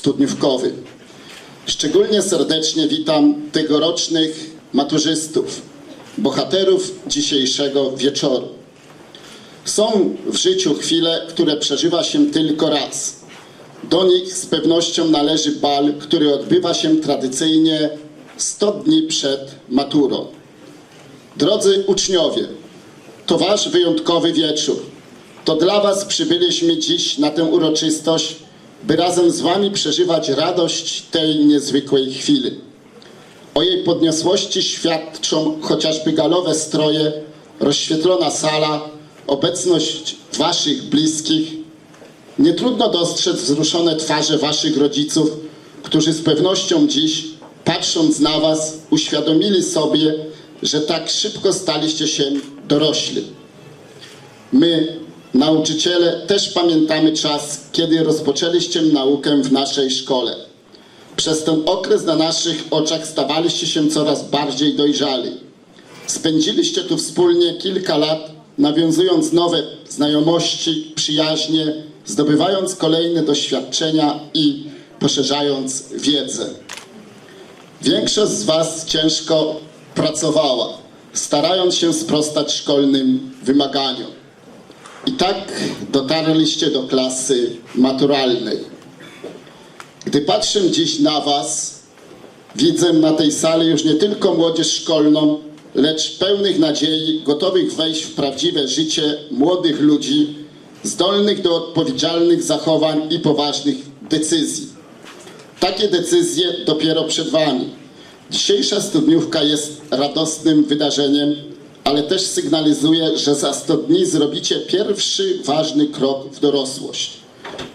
balu studniówkowym. Szczególnie serdecznie witam tegorocznych maturzystów, bohaterów dzisiejszego wieczoru. Są w życiu chwile, które przeżywa się tylko raz. Do nich z pewnością należy bal, który odbywa się tradycyjnie 100 dni przed maturą. Drodzy uczniowie, to wasz wyjątkowy wieczór. To dla was przybyliśmy dziś na tę uroczystość, by razem z wami przeżywać radość tej niezwykłej chwili. O jej podniosłości świadczą chociażby galowe stroje, rozświetlona sala, obecność waszych bliskich. Nie trudno dostrzec wzruszone twarze waszych rodziców, którzy z pewnością dziś, patrząc na was, uświadomili sobie, że tak szybko staliście się dorośli. My, nauczyciele, też pamiętamy czas, kiedy rozpoczęliście naukę w naszej szkole. Przez ten okres na naszych oczach stawaliście się coraz bardziej dojrzali. Spędziliście tu wspólnie kilka lat, nawiązując nowe znajomości, przyjaźnie, zdobywając kolejne doświadczenia i poszerzając wiedzę. Większość z Was ciężko pracowała, starając się sprostać szkolnym wymaganiom. I tak dotarliście do klasy maturalnej. Gdy patrzę dziś na Was, widzę na tej sali już nie tylko młodzież szkolną, lecz pełnych nadziei, gotowych wejść w prawdziwe życie młodych ludzi, zdolnych do odpowiedzialnych zachowań i poważnych decyzji. Takie decyzje dopiero przed Wami. Dzisiejsza studniówka jest radosnym wydarzeniem, ale też sygnalizuje, że za 100 dni zrobicie pierwszy ważny krok w dorosłość.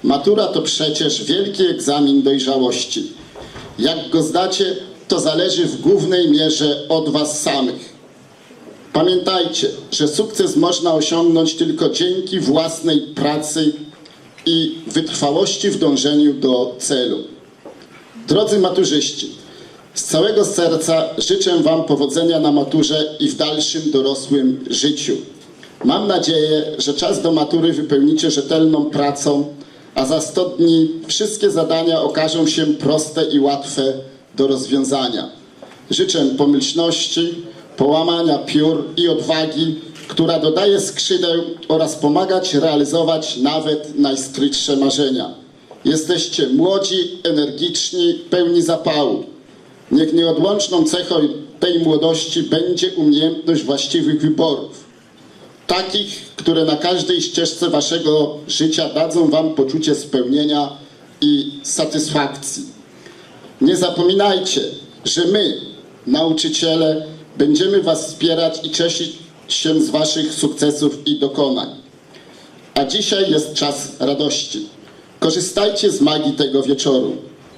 Matura to przecież wielki egzamin dojrzałości. Jak go zdacie, to zależy w głównej mierze od Was samych. Pamiętajcie, że sukces można osiągnąć tylko dzięki własnej pracy i wytrwałości w dążeniu do celu. Drodzy maturzyści, z całego serca życzę Wam powodzenia na maturze i w dalszym dorosłym życiu. Mam nadzieję, że czas do matury wypełnicie rzetelną pracą, a za 100 dni wszystkie zadania okażą się proste i łatwe do rozwiązania. Życzę pomyślności, połamania piór i odwagi, która dodaje skrzydeł oraz pomagać realizować nawet najskrytsze marzenia. Jesteście młodzi, energiczni, pełni zapału. Niech nieodłączną cechą tej młodości będzie umiejętność właściwych wyborów. Takich, które na każdej ścieżce waszego życia dadzą wam poczucie spełnienia i satysfakcji. Nie zapominajcie, że my, nauczyciele, będziemy was wspierać i cieszyć się z waszych sukcesów i dokonań. A dzisiaj jest czas radości. Korzystajcie z magii tego wieczoru.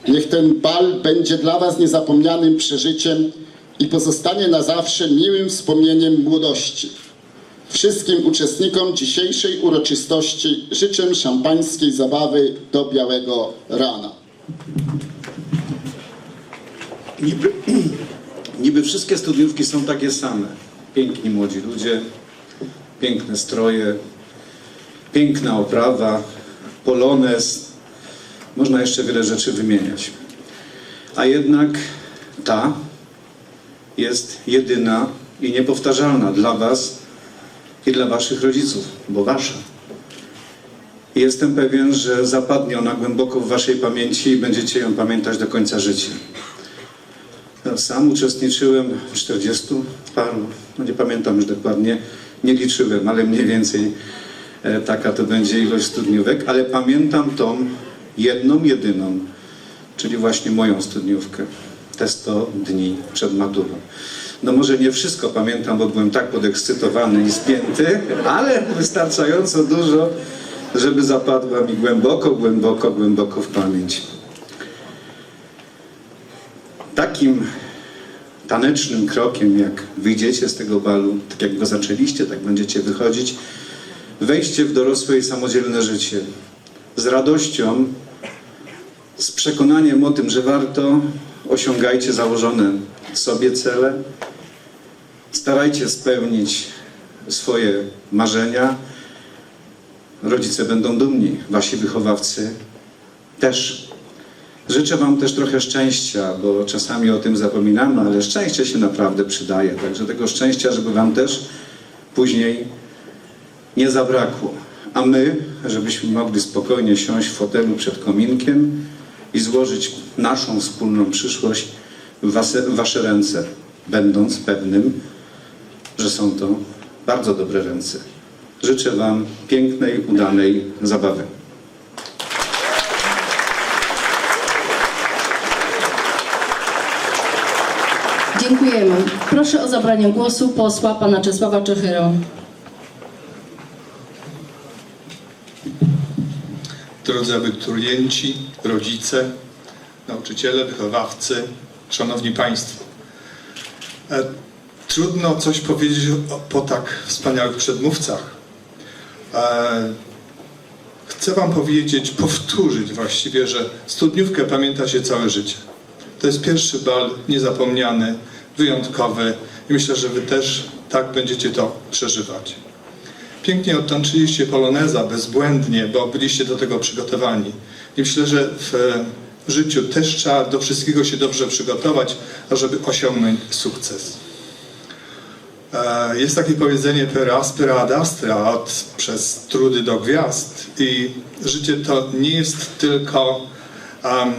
Niech ten bal będzie dla Was niezapomnianym przeżyciem i pozostanie na zawsze miłym wspomnieniem młodości. Wszystkim uczestnikom dzisiejszej uroczystości życzę szampańskiej zabawy do białego rana. Niby, niby wszystkie studniówki są takie same. Piękni młodzi ludzie, piękne stroje, piękna oprawa, polonez. Można jeszcze wiele rzeczy wymieniać. A jednak ta jest jedyna i niepowtarzalna dla Was i dla Waszych rodziców, bo Wasza. Jestem pewien, że zapadnie ona głęboko w Waszej pamięci i będziecie ją pamiętać do końca życia. Sam uczestniczyłem w 40 paru, no nie pamiętam już dokładnie, nie liczyłem, ale mniej więcej e, taka to będzie ilość studniówek, ale pamiętam tą jedną, jedyną, czyli właśnie moją studniówkę, te 100 dni przed maturą. No może nie wszystko pamiętam, bo byłem tak podekscytowany i spięty, ale wystarczająco dużo, żeby zapadła mi głęboko, głęboko, głęboko w pamięć. Takim tanecznym krokiem, jak wyjdziecie z tego balu, tak jak go zaczęliście, tak będziecie wychodzić, wejście w dorosłe i samodzielne życie. Z radością, z przekonaniem o tym, że warto, osiągajcie założone sobie cele, starajcie spełnić swoje marzenia rodzice będą dumni, wasi wychowawcy też. Życzę Wam też trochę szczęścia, bo czasami o tym zapominamy, ale szczęście się naprawdę przydaje. Także tego szczęścia, żeby Wam też później nie zabrakło. A my, żebyśmy mogli spokojnie siąść w fotelu przed kominkiem i złożyć naszą wspólną przyszłość w wasze, wasze ręce, będąc pewnym, że są to bardzo dobre ręce. Życzę Wam pięknej, udanej zabawy. Dziękujemy. Proszę o zabranie głosu posła pana Czesława Czechyrę. Drodzy abiturienci, rodzice, nauczyciele, wychowawcy, szanowni państwo. E, Trudno coś powiedzieć po tak wspaniałych przedmówcach. E, Chcę wam powiedzieć, powtórzyć właściwie, że studniówkę pamięta się całe życie. To jest pierwszy bal niezapomniany, wyjątkowy i myślę, że wy też tak będziecie to przeżywać. Pięknie odtańczyliście poloneza bezbłędnie, bo byliście do tego przygotowani. I myślę, że w życiu też trzeba do wszystkiego się dobrze przygotować, ażeby osiągnąć sukces. E, Jest takie powiedzenie per aspera ad astra, od, przez trudy do gwiazd. I życie to nie jest tylko um,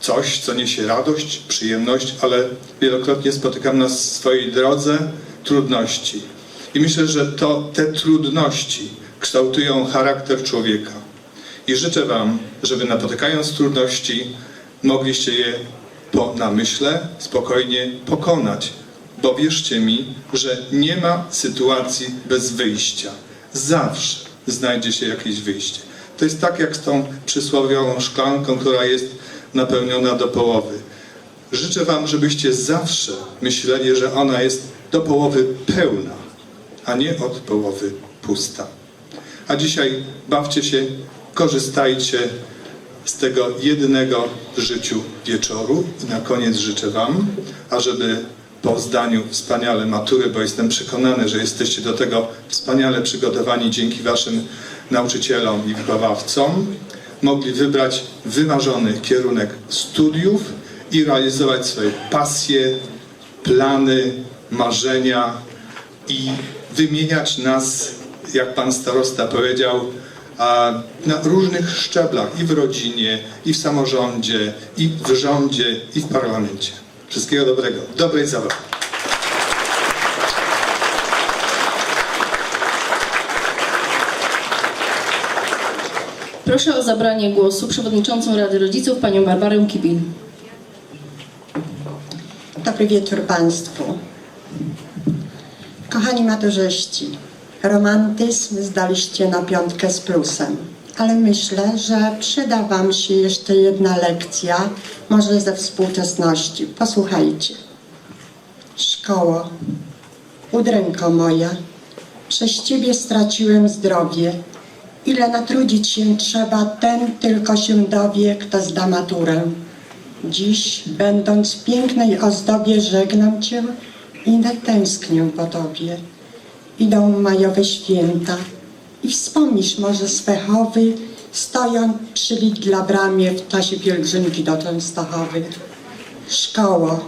coś, co niesie radość, przyjemność, ale wielokrotnie spotykam na swojej drodze trudności. I myślę, że to te trudności kształtują charakter człowieka. I życzę Wam, żeby napotykając trudności, mogliście je po namyśle spokojnie pokonać. Bo wierzcie mi, że nie ma sytuacji bez wyjścia. Zawsze znajdzie się jakieś wyjście. To jest tak jak z tą przysłowiową szklanką, która jest napełniona do połowy. Życzę Wam, żebyście zawsze myśleli, że ona jest do połowy pełna, a nie od połowy pusta. A dzisiaj bawcie się, korzystajcie z tego jednego w życiu wieczoru i na koniec życzę Wam, ażeby po zdaniu wspaniale matury, bo jestem przekonany, że jesteście do tego wspaniale przygotowani dzięki Waszym nauczycielom i wychowawcom, mogli wybrać wymarzony kierunek studiów i realizować swoje pasje, plany, marzenia i wymieniać nas, jak pan starosta powiedział, na różnych szczeblach i w rodzinie, i w samorządzie, i w rządzie, i w parlamencie. Wszystkiego dobrego, dobrej zabawy. Proszę o zabranie głosu przewodniczącą Rady Rodziców panią Barbarę Kibil. Dobry wieczór Państwu. Kochani maturzyści, romantyzm zdaliście na piątkę z plusem, ale myślę, że przyda Wam się jeszcze jedna lekcja, może ze współczesności. Posłuchajcie. Szkoło, udręko moja, przez Ciebie straciłem zdrowie. Ile natrudzić się trzeba, ten tylko się dowie, kto zda maturę. Dziś, będąc w pięknej ozdobie, żegnam Cię i nie tęsknię po Tobie. Idą majowe święta i wspomnisz może swe chowy, stojąc przy dla bramie w czasie pielgrzymki do Częstochowy. Szkoło,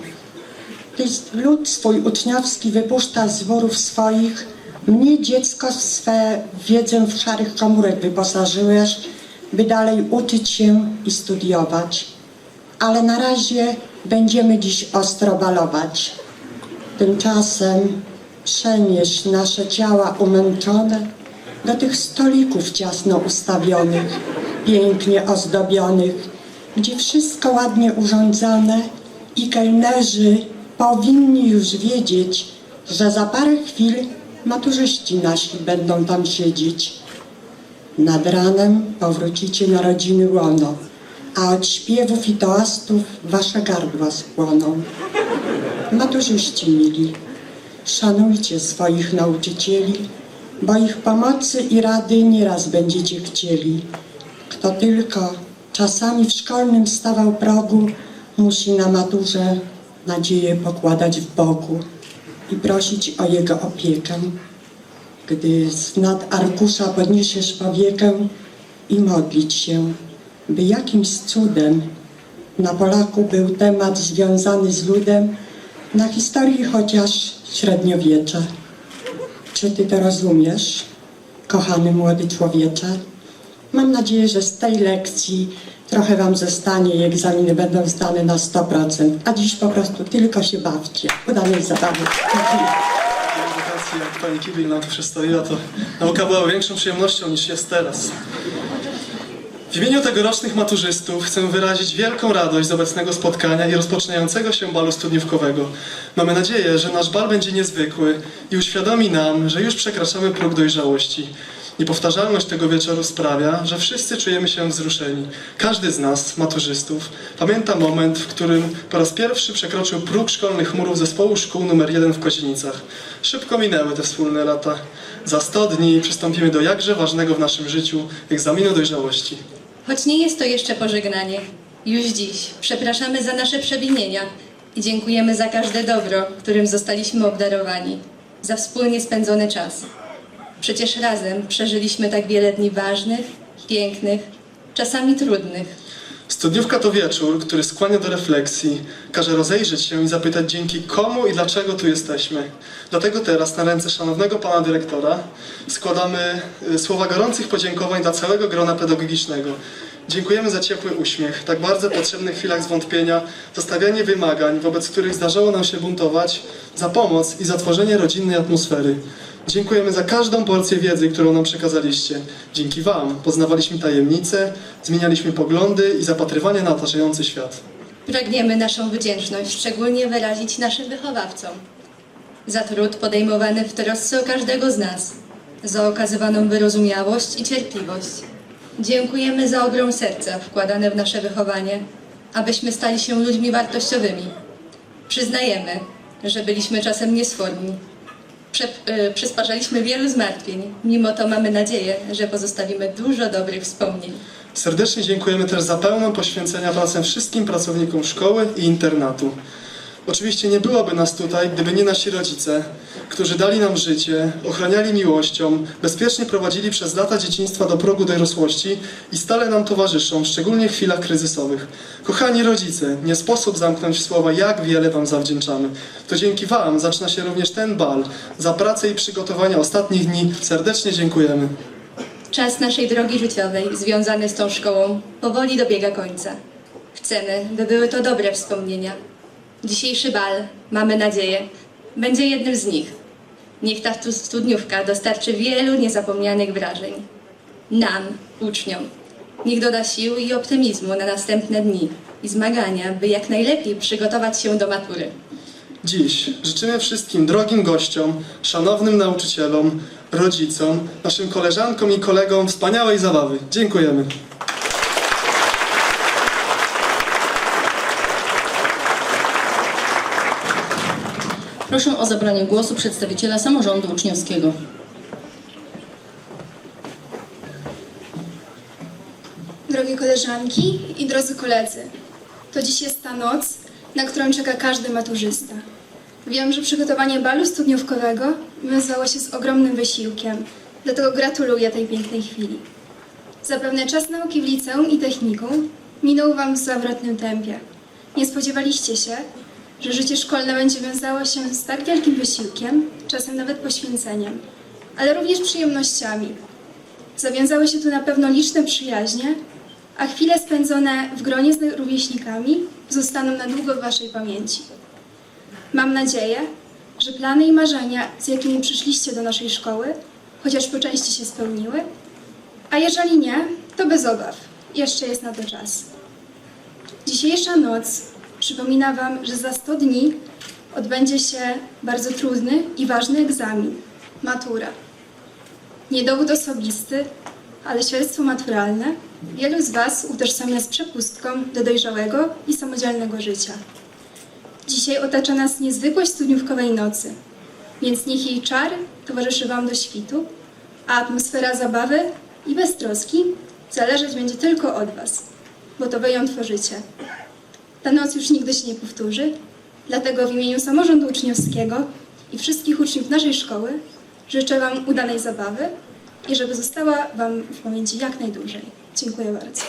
Tyś lud swój uczniowski wypuszcza z worów swoich, mnie dziecko swe wiedzę w szarych komórek wyposażyłeś, by dalej uczyć się i studiować. Ale na razie będziemy dziś ostro balować. Tymczasem przenieś nasze ciała umęczone do tych stolików ciasno ustawionych, pięknie ozdobionych, gdzie wszystko ładnie urządzone i kelnerzy powinni już wiedzieć, że za parę chwil maturzyści nasi będą tam siedzieć. Nad ranem powrócicie na rodziny łono, a od śpiewów i toastów wasze gardła spłoną. Maturzyści mili, szanujcie swoich nauczycieli, bo ich pomocy i rady nieraz będziecie chcieli. Kto tylko czasami w szkolnym stawał progu, musi na maturze nadzieję pokładać w Bogu i prosić o Jego opiekę. gdy z nad arkusza podniesiesz powiekę i modlić się, by jakimś cudem na Polaku był temat związany z ludem, na historii chociaż średniowiecza. Czy ty to rozumiesz, kochany młody człowiecze? Mam nadzieję, że z tej lekcji trochę wam zostanie i egzaminy będą zdane na 100%, a dziś po prostu tylko się bawcie. Udanej zabawy. Jak pani Kibil nam tu przedstawiła, to nauka była większą przyjemnością niż jest teraz. W imieniu tegorocznych maturzystów chcę wyrazić wielką radość z obecnego spotkania i rozpoczynającego się balu studniówkowego. Mamy nadzieję, że nasz bal będzie niezwykły i uświadomi nam, że już przekraczamy próg dojrzałości. Niepowtarzalność tego wieczoru sprawia, że wszyscy czujemy się wzruszeni. Każdy z nas, maturzystów, pamięta moment, w którym po raz pierwszy przekroczył próg szkolnych murów zespołu szkół numer 1 w Kozienicach. Szybko minęły te wspólne lata. Za 100 dni przystąpimy do jakże ważnego w naszym życiu egzaminu dojrzałości. Choć nie jest to jeszcze pożegnanie, już dziś przepraszamy za nasze przewinienia i dziękujemy za każde dobro, którym zostaliśmy obdarowani, za wspólnie spędzony czas. Przecież razem przeżyliśmy tak wiele dni ważnych, pięknych, czasami trudnych. Studniówka to wieczór, który skłania do refleksji, każe rozejrzeć się i zapytać dzięki komu i dlaczego tu jesteśmy. Dlatego teraz na ręce szanownego pana dyrektora składamy y, słowa gorących podziękowań dla całego grona pedagogicznego. Dziękujemy za ciepły uśmiech, tak bardzo potrzebny w chwilach zwątpienia, za stawianie wymagań, wobec których zdarzało nam się buntować, za pomoc i za tworzenie rodzinnej atmosfery. Dziękujemy za każdą porcję wiedzy, którą nam przekazaliście. Dzięki Wam poznawaliśmy tajemnice, zmienialiśmy poglądy i zapatrywanie na otaczający świat. Pragniemy naszą wdzięczność szczególnie wyrazić naszym wychowawcom za trud podejmowany w trosce o każdego z nas, za okazywaną wyrozumiałość i cierpliwość. Dziękujemy za ogrom serca wkładane w nasze wychowanie, abyśmy stali się ludźmi wartościowymi. Przyznajemy, że byliśmy czasem niesforni. Y, przysparzaliśmy wielu zmartwień, mimo to mamy nadzieję, że pozostawimy dużo dobrych wspomnień. Serdecznie dziękujemy też za pełną poświęcenia pracę wszystkim pracownikom szkoły i internatu. Oczywiście nie byłoby nas tutaj, gdyby nie nasi rodzice, którzy dali nam życie, ochraniali miłością, bezpiecznie prowadzili przez lata dzieciństwa do progu dorosłości i stale nam towarzyszą, szczególnie w chwilach kryzysowych. Kochani rodzice, nie sposób zamknąć w słowa, jak wiele Wam zawdzięczamy. To dzięki Wam zaczyna się również ten bal. Za pracę i przygotowania ostatnich dni serdecznie dziękujemy. Czas naszej drogi życiowej związany z tą szkołą powoli dobiega końca. Chcemy, by były to dobre wspomnienia. Dzisiejszy bal, mamy nadzieję, będzie jednym z nich. Niech ta stu- studniówka dostarczy wielu niezapomnianych wrażeń. Nam, uczniom. Niech doda sił i optymizmu na następne dni i zmagania, by jak najlepiej przygotować się do matury. Dziś życzymy wszystkim drogim gościom, szanownym nauczycielom, rodzicom, naszym koleżankom i kolegom wspaniałej zabawy. Dziękujemy. Proszę o zabranie głosu przedstawiciela samorządu uczniowskiego. Drogie koleżanki i drodzy koledzy, to dziś jest ta noc, na którą czeka każdy maturzysta. Wiem, że przygotowanie balu studniówkowego wiązało się z ogromnym wysiłkiem, dlatego gratuluję tej pięknej chwili. Zapewne czas nauki w liceum i technikum minął Wam w zawrotnym tempie. Nie spodziewaliście się, że życie szkolne będzie wiązało się z tak wielkim wysiłkiem, czasem nawet poświęceniem, ale również przyjemnościami, Zawiązały się tu na pewno liczne przyjaźnie, a chwile spędzone w gronie z rówieśnikami zostaną na długo w Waszej pamięci. Mam nadzieję, że plany i marzenia, z jakimi przyszliście do naszej szkoły, chociaż po części się spełniły, a jeżeli nie, to bez obaw, jeszcze jest na to czas. Dzisiejsza noc przypomina Wam, że za 100 dni odbędzie się bardzo trudny i ważny egzamin matura. Nie dowód osobisty, ale świadectwo maturalne wielu z Was utożsamia z przepustką do dojrzałego i samodzielnego życia. Dzisiaj otacza nas niezwykłość studniówkowej nocy, więc niech jej czar towarzyszy Wam do świtu, a atmosfera zabawy i beztroski zależeć będzie tylko od Was, bo to Wy ją tworzycie. Ta noc już nigdy się nie powtórzy, dlatego w imieniu samorządu uczniowskiego i wszystkich uczniów naszej szkoły Życzę Wam udanej zabawy i żeby została Wam w pamięci jak najdłużej. Dziękuję bardzo.